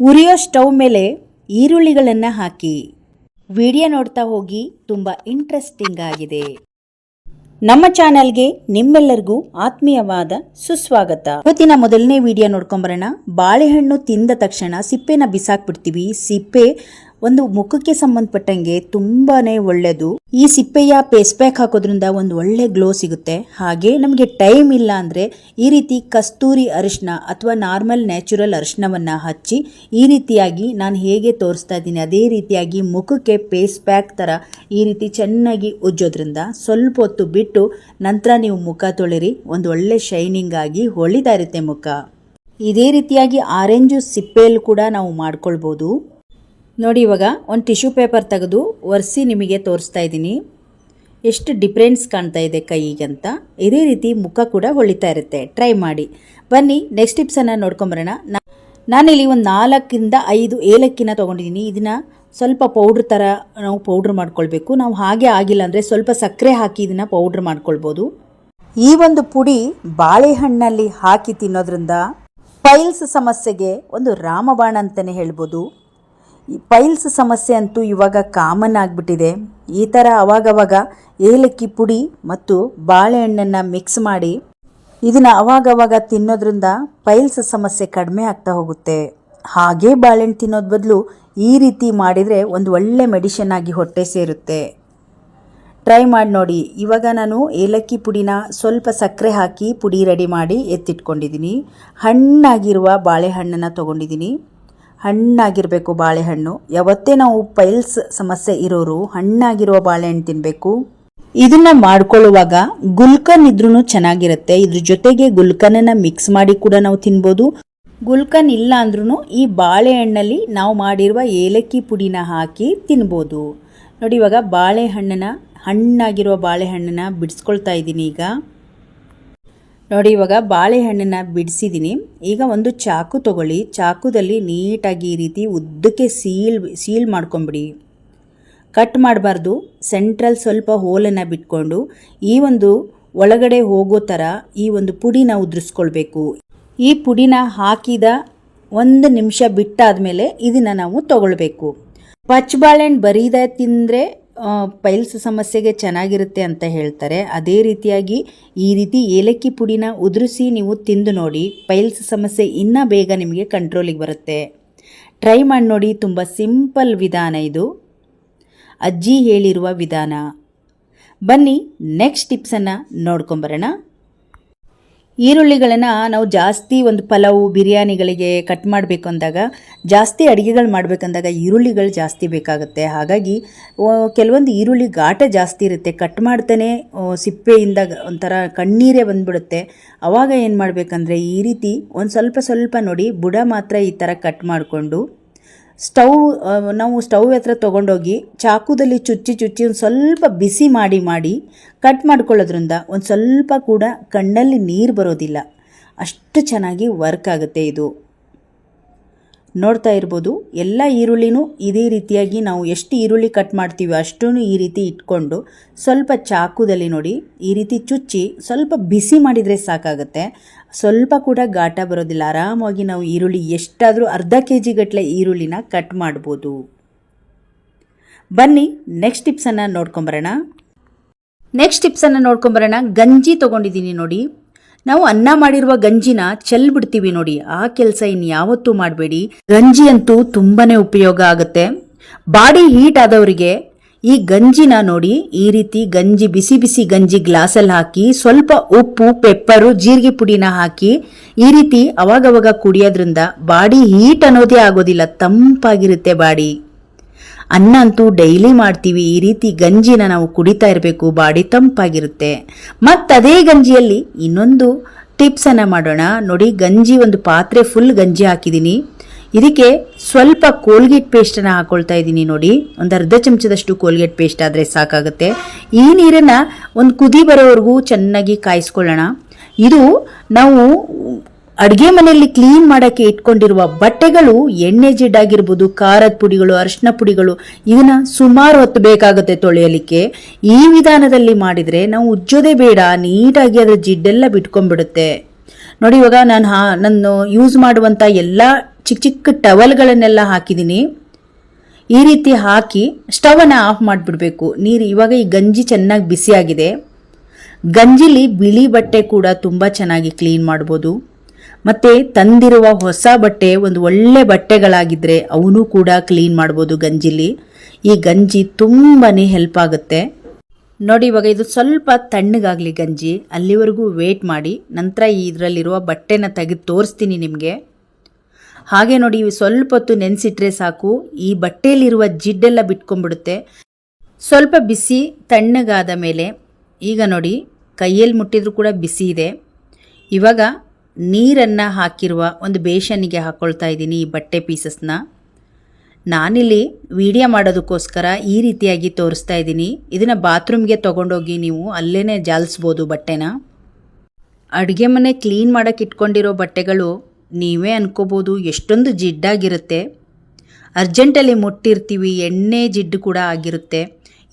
ಉರಿಯೋ stove ಮೇಲೆ ಈರುಳ್ಳಿಗಳನ್ನು ಹಾಕಿ. Video ನೋಡ್ತಾ ಹೋಗಿ, ತುಂಬ ಇಂಟ್ರೆಸ್ಟಿಂಗ್ ಆಗಿದೆ. ನಮ್ಮ ಚಾನೆಲ್ಗೆ ನಿಮ್ಮೆಲ್ಲರಿಗೂ ಆತ್ಮೀಯವಾದ ಸುಸ್ವಾಗತ. ಇವತ್ತಿನ ಮೊದಲನೇ ವಿಡಿಯೋ ನೋಡ್ಕೊಂಬರೋಣ. ಬಾಳೆಹಣ್ಣು ತಿಂದ ತಕ್ಷಣ ಸಿಪ್ಪೆನ ಬಿಸಾಕ್ಬಿಡ್ತೀವಿ. ಸಿಪ್ಪೆ ಒಂದು ಮುಖಕ್ಕೆ ಸಂಬಂಧಪಟ್ಟಂಗೆ ತುಂಬಾನೇ ಒಳ್ಳೆಯದು ಈ ಸಿಪ್ಪೆಯ ಪೇಸ್ ಪ್ಯಾಕ್ ಹಾಕೋದ್ರಿಂದ ಒಂದು ಒಳ್ಳೆ ಗ್ಲೋ ಸಿಗುತ್ತೆ. ಹಾಗೆ ನಮಗೆ ಟೈಮ್ ಇಲ್ಲ ಅಂದ್ರೆ ಈ ರೀತಿ ಕಸ್ತೂರಿ ಅರಿಶಿನ ಅಥವಾ ನಾರ್ಮಲ್ ನ್ಯಾಚುರಲ್ ಅರಿಶಿನವನ್ನ ಹಚ್ಚಿ ಈ ರೀತಿಯಾಗಿ ನಾನು ಹೇಗೆ ತೋರಿಸ್ತಾ ಇದ್ದೀನಿ, ಅದೇ ರೀತಿಯಾಗಿ ಮುಖಕ್ಕೆ ಪೇಸ್ ಪ್ಯಾಕ್ ತರ ಈ ರೀತಿ ಚೆನ್ನಾಗಿ ಉಜ್ಜೋದ್ರಿಂದ ಸ್ವಲ್ಪ ಹೊತ್ತು ಬಿಟ್ಟು ನಂತರ ನೀವು ಮುಖ ತೊಳಿರಿ, ಒಂದು ಒಳ್ಳೆ ಶೈನಿಂಗ್ ಆಗಿ ಹೊಳಿತಾ ಇರುತ್ತೆ ಮುಖ. ಇದೇ ರೀತಿಯಾಗಿ ಆರೆಂಜು ಸಿಪ್ಪೆಯಲ್ಲಿ ಕೂಡ ನಾವು ಮಾಡ್ಕೊಳ್ಬೋದು. ನೋಡಿ ಇವಾಗ ಒಂದು ಟಿಶ್ಯೂ ಪೇಪರ್ ತೆಗೆದು ಒರೆಸಿ ನಿಮಗೆ ತೋರಿಸ್ತಾ ಇದ್ದೀನಿ. ಎಷ್ಟು ಡಿಫ್ರೆನ್ಸ್ ಕಾಣ್ತಾ ಇದೆ ಕೈಗೆ ಅಂತ ಇದೇ ರೀತಿ ಮುಖ ಕೂಡ ಹೊಳಿತಾ ಇರುತ್ತೆ. ಟ್ರೈ ಮಾಡಿ. ಬನ್ನಿ ನೆಕ್ಸ್ಟ್ ಟಿಪ್ಸನ್ನು ನೋಡ್ಕೊಂಬರೋಣ. ನಾನಿಲ್ಲಿ ಒಂದು ನಾಲ್ಕಿಂದ ಐದು ಏಲಕ್ಕಿನ ತೊಗೊಂಡಿದ್ದೀನಿ. ಇದನ್ನು ಸ್ವಲ್ಪ ಪೌಡ್ರ್ ಥರ ನಾವು ಪೌಡ್ರ್ ಮಾಡ್ಕೊಳ್ಬೇಕು. ನಾವು ಹಾಗೆ ಆಗಿಲ್ಲ ಅಂದರೆ ಸ್ವಲ್ಪ ಸಕ್ಕರೆ ಹಾಕಿ ಇದನ್ನು ಪೌಡ್ರ್ ಮಾಡ್ಕೊಳ್ಬೋದು. ಈ ಒಂದು ಪುಡಿ ಬಾಳೆಹಣ್ಣಲ್ಲಿ ಹಾಕಿ ತಿನ್ನೋದ್ರಿಂದ ಪೈಲ್ಸ್ ಸಮಸ್ಯೆಗೆ ಒಂದು ರಾಮಬಾಣ ಅಂತಲೇ ಹೇಳ್ಬೋದು. ಪೈಲ್ಸ್ ಸಮಸ್ಯೆ ಅಂತೂ ಇವಾಗ ಕಾಮನ್ ಆಗಿಬಿಟ್ಟಿದೆ. ಈ ಥರ ಅವಾಗವಾಗ ಏಲಕ್ಕಿ ಪುಡಿ ಮತ್ತು ಬಾಳೆಹಣ್ಣನ್ನು ಮಿಕ್ಸ್ ಮಾಡಿ ಇದನ್ನು ಅವಾಗವಾಗ ತಿನ್ನೋದ್ರಿಂದ ಪೈಲ್ಸ್ ಸಮಸ್ಯೆ ಕಡಿಮೆ ಆಗ್ತಾ ಹೋಗುತ್ತೆ. ಹಾಗೇ ಬಾಳೆಹಣ್ಣು ತಿನ್ನೋದ್ ಬದಲು ಈ ರೀತಿ ಮಾಡಿದರೆ ಒಂದು ಒಳ್ಳೆ ಮೆಡಿಷನ್ ಆಗಿ ಹೊಟ್ಟೆ ಸೇರುತ್ತೆ. ಟ್ರೈ ಮಾಡಿ ನೋಡಿ. ಇವಾಗ ನಾನು ಏಲಕ್ಕಿ ಪುಡಿನ ಸ್ವಲ್ಪ ಸಕ್ಕರೆ ಹಾಕಿ ಪುಡಿ ರೆಡಿ ಮಾಡಿ ಎತ್ತಿಟ್ಕೊಂಡಿದ್ದೀನಿ. ಹಣ್ಣಾಗಿರುವ ಬಾಳೆಹಣ್ಣನ್ನು ತೊಗೊಂಡಿದ್ದೀನಿ. ಹಣ್ಣಾಗಿರಬೇಕು ಬಾಳೆಹಣ್ಣು. ಯಾವತ್ತೇ ನಾವು ಪೈಲ್ಸ್ ಸಮಸ್ಯೆ ಇರೋರು ಹಣ್ಣಾಗಿರುವ ಬಾಳೆಹಣ್ಣು ತಿನ್ನಬೇಕು ಇದನ್ನ ಮಾಡ್ಕೊಳ್ಳುವಾಗ ಗುಲ್ಕನ್ ಇದ್ರೂ ಚೆನ್ನಾಗಿರುತ್ತೆ. ಇದ್ರ ಜೊತೆಗೆ ಗುಲ್ಕನನ್ನ ಮಿಕ್ಸ್ ಮಾಡಿ ಕೂಡ ನಾವು ತಿನ್ಬೋದು. ಗುಲ್ಕನ್ ಇಲ್ಲ ಅಂದ್ರೂ ಈ ಬಾಳೆಹಣ್ಣಲ್ಲಿ ನಾವು ಮಾಡಿರುವ ಏಲಕ್ಕಿ ಪುಡಿನ ಹಾಕಿ ತಿನ್ಬೋದು. ನೋಡಿ ಇವಾಗ ಬಾಳೆಹಣ್ಣನ್ನ, ಹಣ್ಣಾಗಿರುವ ಬಾಳೆಹಣ್ಣನ್ನ ಬಿಡಿಸ್ಕೊಳ್ತಾ ಇದ್ದೀನಿ ಈಗ. ನೋಡಿ, ಇವಾಗ ಬಾಳೆಹಣ್ಣನ್ನ ಬಿಡಿಸಿದ್ದೀನಿ ಈಗ ಒಂದು ಚಾಕು ತಗೊಳ್ಳಿ. ಚಾಕುದಲ್ಲಿ ನೀಟಾಗಿ ಈ ರೀತಿ ಉದ್ದಕ್ಕೆ ಸೀಲ್ ಸೀಲ್ ಮಾಡ್ಕೊಂಬಿಡಿ. ಕಟ್ ಮಾಡಬಾರ್ದು. ಸೆಂಟ್ರಲ್ ಸ್ವಲ್ಪ ಹೋಲನ್ನು ಬಿಟ್ಕೊಂಡು ಈ ಒಂದು ಒಳಗಡೆ ಹೋಗೋ ಥರ ಈ ಒಂದು ಪುಡಿನ ಉದುರಿಸ್ಕೊಳ್ಬೇಕು. ಈ ಪುಡಿನ ಹಾಕಿದ ಒಂದು ನಿಮಿಷ ಬಿಟ್ಟಾದಮೇಲೆ ಇದನ್ನು ನಾವು ತಗೊಳ್ಬೇಕು. ಪಚ್ಚ ಬಾಳೆಹಣ್ಣು ಬರೀದ ತಿಂದರೆ ಪೈಲ್ಸ್ ಸಮಸ್ಯೆಗೆ ಚೆನ್ನಾಗಿರುತ್ತೆ ಅಂತ ಹೇಳ್ತಾರೆ. ಅದೇ ರೀತಿಯಾಗಿ ಈ ರೀತಿ ಏಲಕ್ಕಿ ಪುಡಿನ ಉದುರಿಸಿ ನೀವು ತಿಂದು ನೋಡಿ, ಪೈಲ್ಸ್ ಸಮಸ್ಯೆ ಇನ್ನೂ ಬೇಗ ನಿಮಗೆ ಕಂಟ್ರೋಲಿಗೆ ಬರುತ್ತೆ. ಟ್ರೈ ಮಾಡಿ ನೋಡಿ, ತುಂಬ ಸಿಂಪಲ್ ವಿಧಾನ ಇದು. ಅಜ್ಜಿ ಹೇಳಿರುವ ವಿಧಾನ. ಬನ್ನಿ, ನೆಕ್ಸ್ಟ್ ಟಿಪ್ಸನ್ನು ನೋಡ್ಕೊಂಬರೋಣ. ಈರುಳ್ಳಿಗಳನ್ನು ನಾವು ಜಾಸ್ತಿ ಒಂದು ಪಲಾವು, ಬಿರಿಯಾನಿಗಳಿಗೆ ಕಟ್ ಮಾಡಬೇಕು ಅಂದಾಗ ಜಾಸ್ತಿ ಅಡುಗೆಗಳು ಮಾಡಬೇಕಂದಾಗ ಈರುಳ್ಳಿಗಳು ಜಾಸ್ತಿ ಬೇಕಾಗುತ್ತೆ. ಹಾಗಾಗಿ ಕೆಲವೊಂದು ಈರುಳ್ಳಿ ಘಾಟ ಜಾಸ್ತಿ ಇರುತ್ತೆ. ಕಟ್ ಮಾಡ್ತಾನೆ ಸಿಪ್ಪೆಯಿಂದ ಒಂಥರ ಕಣ್ಣೀರೇ ಬಂದ್ಬಿಡುತ್ತೆ. ಅವಾಗ ಏನು ಮಾಡಬೇಕಂದ್ರೆ, ಈ ರೀತಿ ಒಂದು ಸ್ವಲ್ಪ ಸ್ವಲ್ಪ ನೋಡಿ, ಬುಡ ಮಾತ್ರ ಈ ಥರ ಕಟ್ ಮಾಡಿಕೊಂಡು ಸ್ಟವ್ ನಾವು ಸ್ಟವ್ ಹತ್ರ ತೊಗೊಂಡೋಗಿ ಚಾಕುದಲ್ಲಿ ಚುಚ್ಚಿ ಚುಚ್ಚಿ ಒಂದು ಸ್ವಲ್ಪ ಬಿಸಿ ಮಾಡಿ ಮಾಡಿ ಕಟ್ ಮಾಡ್ಕೊಳ್ಳೋದ್ರಿಂದ ಒಂದು ಸ್ವಲ್ಪ ಕೂಡ ಕಣ್ಣಲ್ಲಿ ನೀರು ಬರೋದಿಲ್ಲ. ಅಷ್ಟು ಚೆನ್ನಾಗಿ ವರ್ಕ್ ಆಗುತ್ತೆ ಇದು. ನೋಡ್ತಾ ಇರ್ಬೋದು, ಎಲ್ಲ ಈರುಳ್ಳಿನೂ ಇದೇ ರೀತಿಯಾಗಿ ನಾವು ಎಷ್ಟು ಈರುಳ್ಳಿ ಕಟ್ ಮಾಡ್ತೀವಿ ಅಷ್ಟೂ ಈ ರೀತಿ ಇಟ್ಕೊಂಡು ಸ್ವಲ್ಪ ಚಾಕುದಲ್ಲಿ ನೋಡಿ, ಈ ರೀತಿ ಚುಚ್ಚಿ ಸ್ವಲ್ಪ ಬಿಸಿ ಮಾಡಿದರೆ ಸಾಕಾಗುತ್ತೆ. ಸ್ವಲ್ಪ ಕೂಡ ಘಾಟ ಬರೋದಿಲ್ಲ. ಆರಾಮಾಗಿ ನಾವು ಈರುಳ್ಳಿ ಎಷ್ಟಾದರೂ ಅರ್ಧ ಕೆ ಜಿಗಟ್ಟಲೆ ಈರುಳ್ಳಿನ ಕಟ್ ಮಾಡ್ಬೋದು. ಬನ್ನಿ ನೆಕ್ಸ್ಟ್ ಟಿಪ್ಸನ್ನು ನೋಡ್ಕೊಂಬರೋಣ. ನೆಕ್ಸ್ಟ್ ಟಿಪ್ಸನ್ನು ನೋಡ್ಕೊಂಬರೋಣ. ಗಂಜಿ ತೊಗೊಂಡಿದ್ದೀನಿ ನೋಡಿ. ನಾವು ಅನ್ನ ಮಾಡಿರುವ ಗಂಜಿನ ಚೆಲ್ ಬಿಡ್ತೀವಿ ನೋಡಿ. ಆ ಕೆಲಸ ಇನ್ಯಾವತ್ತೂ ಮಾಡಬೇಡಿ. ಗಂಜಿ ಅಂತೂ ತುಂಬಾನೇ ಉಪಯೋಗ ಆಗುತ್ತೆ. ಬಾಡಿ ಹೀಟ್ ಆದವರಿಗೆ ಈ ಗಂಜಿನ ನೋಡಿ, ಈ ರೀತಿ ಗಂಜಿ, ಬಿಸಿ ಬಿಸಿ ಗಂಜಿ ಗ್ಲಾಸಲ್ಲಿ ಹಾಕಿ, ಸ್ವಲ್ಪ ಉಪ್ಪು, ಪೆಪ್ಪರು, ಜೀರಿಗೆ ಪುಡಿನ ಹಾಕಿ, ಈ ರೀತಿ ಅವಾಗವಾಗ ಕುಡಿಯೋದ್ರಿಂದ ಬಾಡಿ ಹೀಟ್ ಅನ್ನೋದೇ ಆಗೋದಿಲ್ಲ, ತಂಪಾಗಿರುತ್ತೆ ಬಾಡಿ. ಅನ್ನ ಅಂತೂ ಡೈಲಿ ಮಾಡ್ತೀವಿ. ಈ ರೀತಿ ಗಂಜಿನ ನಾವು ಕುಡಿತಾ ಇರಬೇಕು. ಬಾಡಿ ತಂಪಾಗಿರುತ್ತೆ. ಮತ್ತದೇ ಗಂಜಿಯಲ್ಲಿ ಇನ್ನೊಂದು ಟಿಪ್ಸನ್ನು ಮಾಡೋಣ. ನೋಡಿ, ಗಂಜಿ ಒಂದು ಪಾತ್ರೆ ಫುಲ್ ಗಂಜಿ ಹಾಕಿದ್ದೀನಿ ಇದಕ್ಕೆ ಸ್ವಲ್ಪ ಕೋಲ್ಗೇಟ್ ಪೇಸ್ಟನ್ನು ಹಾಕೊಳ್ತಾ ಇದ್ದೀನಿ ನೋಡಿ. ಒಂದು ಅರ್ಧ ಚಮಚದಷ್ಟು ಕೋಲ್ಗೇಟ್ ಪೇಸ್ಟ್ ಆದರೆ ಸಾಕಾಗುತ್ತೆ. ಈ ನೀರನ್ನು ಒಂದು ಕುದಿ ಬರೋವರೆಗೂ ಚೆನ್ನಾಗಿ ಕಾಯಿಸ್ಕೊಳ್ಳೋಣ. ಇದು ನಾವು ಅಡುಗೆ ಮನೆಯಲ್ಲಿ ಕ್ಲೀನ್ ಮಾಡಕ್ಕೆ ಇಟ್ಕೊಂಡಿರುವ ಬಟ್ಟೆಗಳು, ಎಣ್ಣೆ ಜಿಡ್ಡಾಗಿರ್ಬೋದು ಖಾರದ ಪುಡಿಗಳು, ಅರಿಶಿನ ಪುಡಿಗಳು, ಇದನ್ನ ಸುಮಾರು ಹೊತ್ತು ಬೇಕಾಗುತ್ತೆ ತೊಳೆಯಲಿಕ್ಕೆ. ಈ ವಿಧಾನದಲ್ಲಿ ಮಾಡಿದ್ರೆ ನಾವು ಉಜ್ಜೋದೇ ಬೇಡ, ನೀಟಾಗಿ ಅದರ ಜಿಡ್ಡೆಲ್ಲ ಬಿಟ್ಕೊಂಡ್ಬಿಡುತ್ತೆ. ನೋಡಿ, ಇವಾಗ ನಾನು ಹಾ, ನಾನು ಯೂಸ್ ಮಾಡುವಂಥ ಎಲ್ಲ ಚಿಕ್ಕ ಚಿಕ್ಕ ಟವಲ್ಗಳನ್ನೆಲ್ಲ ಹಾಕಿದ್ದೀನಿ. ಈ ರೀತಿ ಹಾಕಿ ಸ್ಟವನ್ನು ಆಫ್ ಮಾಡಿಬಿಡ್ಬೇಕು. ನೀರು ಇವಾಗ ಈ ಗಂಜಿ ಚೆನ್ನಾಗಿ ಬಿಸಿಯಾಗಿದೆ. ಗಂಜಿಲಿ ಬಿಳಿ ಬಟ್ಟೆ ಕೂಡ ತುಂಬ ಚೆನ್ನಾಗಿ ಕ್ಲೀನ್ ಮಾಡ್ಬೋದು. ಮತ್ತು ತಂದಿರುವ ಹೊಸ ಬಟ್ಟೆ ಒಂದು ಒಳ್ಳೆ ಬಟ್ಟೆಗಳಾಗಿದ್ದರೆ ಅವನು ಕೂಡ ಕ್ಲೀನ್ ಮಾಡ್ಬೋದು ಗಂಜಿಲಿ. ಈ ಗಂಜಿ ತುಂಬಾ ಹೆಲ್ಪ್ ಆಗುತ್ತೆ. ನೋಡಿ ಇವಾಗ ಇದು ಸ್ವಲ್ಪ ತಣ್ಣಗಾಗಲಿ ಗಂಜಿ. ಅಲ್ಲಿವರೆಗೂ ವೇಟ್ ಮಾಡಿ. ನಂತರ ಇದರಲ್ಲಿರುವ ಬಟ್ಟೆನ ತೆಗೆದು ತೋರಿಸ್ತೀನಿ ನಿಮಗೆ. ಹಾಗೆ ನೋಡಿ ಸ್ವಲ್ಪ ಹೊತ್ತು ನೆನೆಸಿಟ್ರೆ ಸಾಕು. ಈ ಬಟ್ಟೆಯಲ್ಲಿರುವ ಜಿಡ್ಡೆಲ್ಲ ಬಿಟ್ಕೊಂಡ್ಬಿಡುತ್ತೆ. ಸ್ವಲ್ಪ ಬಿಸಿ, ತಣ್ಣಗಾದ ಮೇಲೆ ಈಗ ನೋಡಿ ಕೈಯಲ್ಲಿ ಮುಟ್ಟಿದ್ರೂ ಕೂಡ ಬಿಸಿ ಇದೆ. ಇವಾಗ ನೀರನ್ನು ಹಾಕಿರುವ ಒಂದು ಬೇಷನ್ನಿಗೆ ಹಾಕ್ಕೊಳ್ತಾ ಇದ್ದೀನಿ ಈ ಬಟ್ಟೆ ಪೀಸಸ್ನ. ನಾನಿಲ್ಲಿ ವಿಡಿಯೋ ಮಾಡೋದಕ್ಕೋಸ್ಕರ ಈ ರೀತಿಯಾಗಿ ತೋರಿಸ್ತಾ ಇದ್ದೀನಿ. ಇದನ್ನು ಬಾತ್ರೂಮ್ಗೆ ತೊಗೊಂಡೋಗಿ ನೀವು ಅಲ್ಲೇ ಜಾಲಿಸ್ಬೋದು ಬಟ್ಟೆನ. ಅಡುಗೆ ಮನೆ ಕ್ಲೀನ್ ಮಾಡೋಕ್ಕೆ ಇಟ್ಕೊಂಡಿರೋ ಬಟ್ಟೆಗಳು ನೀವೇ ಅನ್ಕೋಬೋದು, ಎಷ್ಟೊಂದು ಜಿಡ್ಡಾಗಿರುತ್ತೆ. ಅರ್ಜೆಂಟಲ್ಲಿ ಮುಟ್ಟಿರ್ತೀವಿ, ಎಣ್ಣೆ, ಜಿಡ್ಡು ಕೂಡ ಆಗಿರುತ್ತೆ.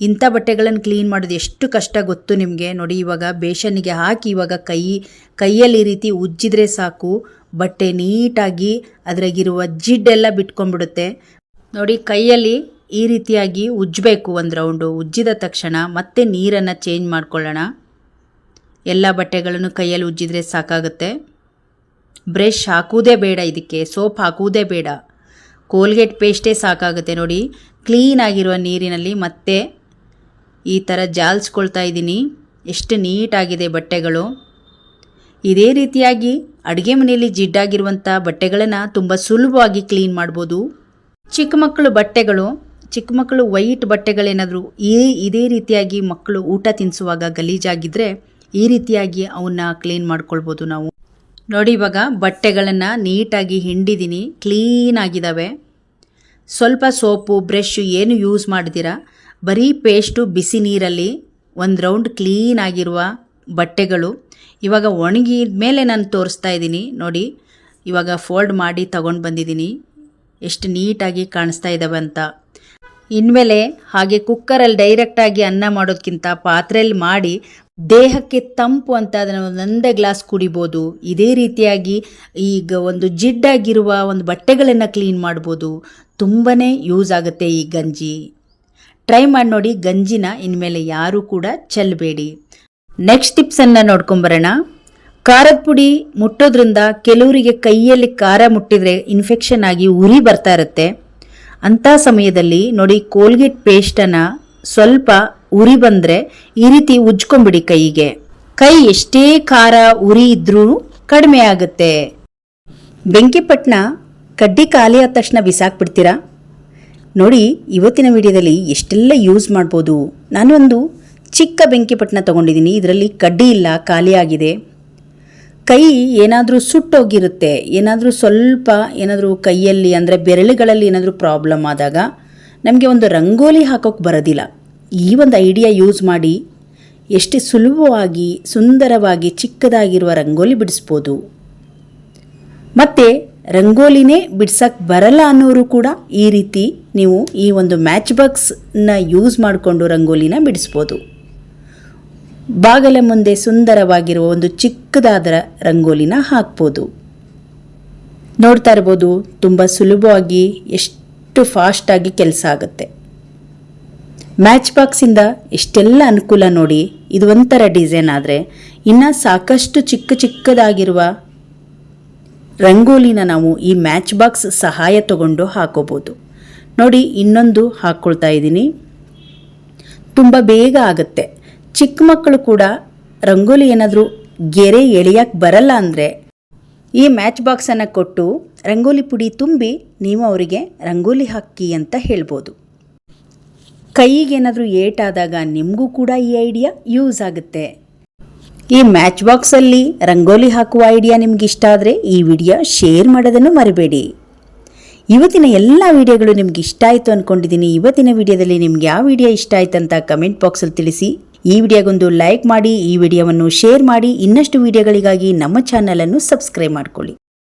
ಇಂಥ ಬಟ್ಟೆಗಳನ್ನು ಕ್ಲೀನ್ ಮಾಡೋದು ಎಷ್ಟು ಕಷ್ಟ ಗೊತ್ತು ನಿಮಗೆ? ನೋಡಿ, ಇವಾಗ ಬೇಷನ್ನಿಗೆ ಹಾಕಿ ಇವಾಗ ಕೈ, ಕೈಯಲ್ಲಿ ಈ ರೀತಿ ಉಜ್ಜಿದ್ರೆ ಸಾಕು. ಬಟ್ಟೆ ನೀಟಾಗಿ ಅದರಾಗಿರುವ ಜಿಡ್ಡೆಲ್ಲ ಬಿಟ್ಕೊಂಡ್ಬಿಡುತ್ತೆ. ನೋಡಿ, ಕೈಯಲ್ಲಿ ಈ ರೀತಿಯಾಗಿ ಉಜ್ಜಬೇಕು ಒಂದು ರೌಂಡು. ಉಜ್ಜಿದ ತಕ್ಷಣ ಮತ್ತೆ ನೀರನ್ನು ಚೇಂಜ್ ಮಾಡ್ಕೊಳ್ಳೋಣ. ಎಲ್ಲ ಬಟ್ಟೆಗಳನ್ನು ಕೈಯಲ್ಲಿ ಉಜ್ಜಿದ್ರೆ ಸಾಕಾಗುತ್ತೆ. ಬ್ರಷ್ ಹಾಕುವುದೇ ಬೇಡ ಇದಕ್ಕೆ. ಸೋಪ್ ಹಾಕುವುದೇ ಬೇಡ. ಕೋಲ್ಗೇಟ್ ಪೇಸ್ಟೇ ಸಾಕಾಗುತ್ತೆ ನೋಡಿ. ಕ್ಲೀನ್ ಆಗಿರುವ ನೀರಿನಲ್ಲಿ ಮತ್ತೆ ಈ ಥರ ಜಾಲಿಸ್ಕೊಳ್ತಾ ಇದ್ದೀನಿ. ಎಷ್ಟು ನೀಟಾಗಿದೆ ಬಟ್ಟೆಗಳು. ಇದೇ ರೀತಿಯಾಗಿ ಅಡುಗೆ ಮನೆಯಲ್ಲಿ ಜಿಡ್ಡಾಗಿರುವಂಥ ಬಟ್ಟೆಗಳನ್ನು ತುಂಬ ಸುಲಭವಾಗಿ ಕ್ಲೀನ್ ಮಾಡ್ಬೋದು. ಚಿಕ್ಕ ಮಕ್ಕಳು ಬಟ್ಟೆಗಳು, ಚಿಕ್ಕ ಮಕ್ಕಳು ವೈಟ್ ಬಟ್ಟೆಗಳೇನಾದರೂ ಈ, ಇದೇ ರೀತಿಯಾಗಿ ಮಕ್ಕಳು ಊಟ ತಿನ್ನಿಸುವಾಗ ಗಲೀಜಾಗಿದ್ದರೆ ಈ ರೀತಿಯಾಗಿ ಅವನ್ನ ಕ್ಲೀನ್ ಮಾಡ್ಕೊಳ್ಬೋದು ನಾವು. ನೋಡಿ ಇವಾಗ ಬಟ್ಟೆಗಳನ್ನು ನೀಟಾಗಿ ಹಿಂಡಿದ್ದೀನಿ ಕ್ಲೀನ್ ಆಗಿದ್ದಾವೆ ಸ್ವಲ್ಪ ಸೋಪು, ಬ್ರಷ್ ಏನು ಯೂಸ್ ಮಾಡಿದಿರ? ಬರೀ ಪೇಸ್ಟು ಬಿಸಿ ನೀರಲ್ಲಿ ಒಂದು ರೌಂಡ್ ಕ್ಲೀನ್ ಆಗಿರುವ ಬಟ್ಟೆಗಳು. ಇವಾಗ ಒಣಗಿದ ಮೇಲೆ ನಾನು ತೋರಿಸ್ತಾ ಇದ್ದೀನಿ, ನೋಡಿ. ಇವಾಗ ಫೋಲ್ಡ್ ಮಾಡಿ ತಗೊಂಡು ಬಂದಿದ್ದೀನಿ. ಎಷ್ಟು ನೀಟಾಗಿ ಕಾಣಿಸ್ತಾ ಇದ್ದಾವೆ ಅಂತ. ಇನ್ಮೇಲೆ ಹಾಗೆ ಕುಕ್ಕರಲ್ಲಿ ಡೈರೆಕ್ಟಾಗಿ ಅನ್ನ ಮಾಡೋದಕ್ಕಿಂತ ಪಾತ್ರೆಯಲ್ಲಿ ಮಾಡಿ ದೇಹಕ್ಕೆ ತಂಪು ಅಂತ ಅದನ್ನು ಒಂದೊಂದೇ ಗ್ಲಾಸ್ ಕುಡಿಬೋದು. ಇದೇ ರೀತಿಯಾಗಿ ಈಗ ಒಂದು ಜಿಡ್ಡಾಗಿರುವ ಒಂದು ಬಟ್ಟೆಗಳನ್ನು ಕ್ಲೀನ್ ಮಾಡ್ಬೋದು. ತುಂಬಾ ಯೂಸ್ ಆಗುತ್ತೆ ಈ ಗಂಜಿ. ಟ್ರೈ ಮಾಡಿ ನೋಡಿ, ಗಂಜಿನ ಇನ್ಮೇಲೆ ಯಾರೂ ಕೂಡ ಚೆಲ್ಲಬೇಡಿ ನೆಕ್ಸ್ಟ್ ಟಿಪ್ಸನ್ನು ನೋಡ್ಕೊಂಬರೋಣ. ಖಾರದ ಪುಡಿ ಮುಟ್ಟೋದ್ರಿಂದ ಕೆಲವರಿಗೆ ಕೈಯಲ್ಲಿ ಖಾರ ಮುಟ್ಟಿದರೆ ಇನ್ಫೆಕ್ಷನ್ ಆಗಿ ಉರಿ ಬರ್ತಾ ಇರುತ್ತೆ. ಅಂಥ ಸಮಯದಲ್ಲಿ ನೋಡಿ ಕೋಲ್ಗೇಟ್ ಪೇಸ್ಟನ್ನು ಸ್ವಲ್ಪ ಉರಿ ಬಂದರೆ ಈ ರೀತಿ ಉಜ್ಕೊಂಬಿಡಿ ಕೈಗೆ. ಕೈ ಎಷ್ಟೇ ಖಾರ ಉರಿ ಇದ್ರೂ ಕಡಿಮೆ ಆಗುತ್ತೆ. ಬೆಂಕಿಪಟ್ಟಣ ಕಡ್ಡಿ ಖಾಲಿ ಆದ ತಕ್ಷಣ ಬಿಸಾಕ್ಬಿಡ್ತೀರಾ? ನೋಡಿ, ಇವತ್ತಿನ ವಿಡಿಯೋದಲ್ಲಿ ಎಷ್ಟೆಲ್ಲ ಯೂಸ್ ಮಾಡ್ಬೋದು. ನಾನೊಂದು ಚಿಕ್ಕ ಬೆಂಕಿಪಟ್ಟಣ ತೊಗೊಂಡಿದ್ದೀನಿ. ಇದರಲ್ಲಿ ಕಡ್ಡಿ ಇಲ್ಲ ಖಾಲಿಯಾಗಿದೆ ಕೈ ಏನಾದರೂ ಸುಟ್ಟೋಗಿರುತ್ತೆ, ಏನಾದರೂ ಸ್ವಲ್ಪ ಏನಾದರೂ ಕೈಯಲ್ಲಿ ಅಂದರೆ ಬೆರಳುಗಳಲ್ಲಿ ಏನಾದರೂ ಪ್ರಾಬ್ಲಮ್ ಆದಾಗ ನಮಗೆ ಒಂದು ರಂಗೋಲಿ ಹಾಕೋಕ್ಕೆ ಬರೋದಿಲ್ಲ. ಈ ಒಂದು ಐಡಿಯಾ ಯೂಸ್ ಮಾಡಿ ಎಷ್ಟು ಸುಲಭವಾಗಿ, ಸುಂದರವಾಗಿ, ಚಿಕ್ಕದಾಗಿರುವ ರಂಗೋಲಿ ಬಿಡಿಸ್ಬೋದು. ಮತ್ತು ರಂಗೋಲಿನೇ ಬಿಡ್ಸಕ್ಕೆ ಬರಲ್ಲ ಅನ್ನೋರು ಕೂಡ ಈ ರೀತಿ ನೀವು ಈ ಒಂದು ಮ್ಯಾಚ್ ಬಾಕ್ಸ್ನ ಯೂಸ್ ಮಾಡಿಕೊಂಡು ರಂಗೋಲಿನ ಬಿಡಿಸ್ಬೋದು. ಬಾಗಲ ಮುಂದೆ ಸುಂದರವಾಗಿರುವ ಒಂದು ಚಿಕ್ಕದಾದ ರಂಗೋಲಿನ ಹಾಕ್ಬೋದು. ನೋಡ್ತಾ ಇರ್ಬೋದು, ತುಂಬ ಸುಲಭವಾಗಿ ಎಷ್ಟು ಫಾಸ್ಟಾಗಿ ಕೆಲಸ ಆಗುತ್ತೆ. ಮ್ಯಾಚ್ ಬಾಕ್ಸಿಂದ ಎಷ್ಟೆಲ್ಲ ಅನುಕೂಲ ನೋಡಿ, ಇದು ಒಂಥರ ಡಿಸೈನ್ ಆದರೆ ಇನ್ನು ಸಾಕಷ್ಟು ಚಿಕ್ಕ ಚಿಕ್ಕದಾಗಿರುವ ರಂಗೋಲಿನ ನಾವು ಈ ಮ್ಯಾಚ್ ಬಾಕ್ಸ್ ಸಹಾಯ ತಗೊಂಡು ಹಾಕೋಬೋದು. ನೋಡಿ, ಇನ್ನೊಂದು ಹಾಕ್ಕೊಳ್ತಾ ಇದ್ದೀನಿ. ತುಂಬ ಬೇಗ ಆಗುತ್ತೆ. ಚಿಕ್ಕ ಮಕ್ಕಳು ಕೂಡ ರಂಗೋಲಿ ಏನಾದರೂ ಗೆರೆ ಎಳೆಯಕ್ಕೆ ಬರಲ್ಲ ಅಂದರೆ ಈ ಮ್ಯಾಚ್ ಬಾಕ್ಸನ್ನು ಕೊಟ್ಟು ರಂಗೋಲಿ ಪುಡಿ ತುಂಬಿ ನೀವು ಅವರಿಗೆ ರಂಗೋಲಿ ಹಾಕಿ ಅಂತ ಹೇಳ್ಬೋದು. ಕೈಗೇನಾದರೂ ಏಟಾದಾಗ ನಿಮಗೂ ಕೂಡ ಈ ಐಡಿಯಾ ಯೂಸ್ ಆಗುತ್ತೆ. ಈ ಮ್ಯಾಚ್ ಬಾಕ್ಸಲ್ಲಿ ರಂಗೋಲಿ ಹಾಕುವ ಐಡಿಯಾ ನಿಮ್ಗೆ ಇಷ್ಟ ಆದರೆ ಈ ವಿಡಿಯೋ ಶೇರ್ ಮಾಡೋದನ್ನು ಮರಿಬೇಡಿ. ಇವತ್ತಿನ ಎಲ್ಲ ವಿಡಿಯೋಗಳು ನಿಮ್ಗೆ ಇಷ್ಟ ಆಯಿತು ಅಂದ್ಕೊಂಡಿದ್ದೀನಿ ಇವತ್ತಿನ ವಿಡಿಯೋದಲ್ಲಿ ನಿಮ್ಗೆ ಯಾವ ವಿಡಿಯೋ ಇಷ್ಟ ಆಯ್ತು ಅಂತ ಕಮೆಂಟ್ ಬಾಕ್ಸಲ್ಲಿ ತಿಳಿಸಿ. ಈ ವಿಡಿಯೋಗೊಂದು ಲೈಕ್ ಮಾಡಿ ಈ ವಿಡಿಯೋವನ್ನು ಶೇರ್ ಮಾಡಿ ಇನ್ನಷ್ಟು ವಿಡಿಯೋಗಳಿಗಾಗಿ ನಮ್ಮ ಚಾನಲನ್ನು ಸಬ್ಸ್ಕ್ರೈಬ್ ಮಾಡ್ಕೊಳ್ಳಿ.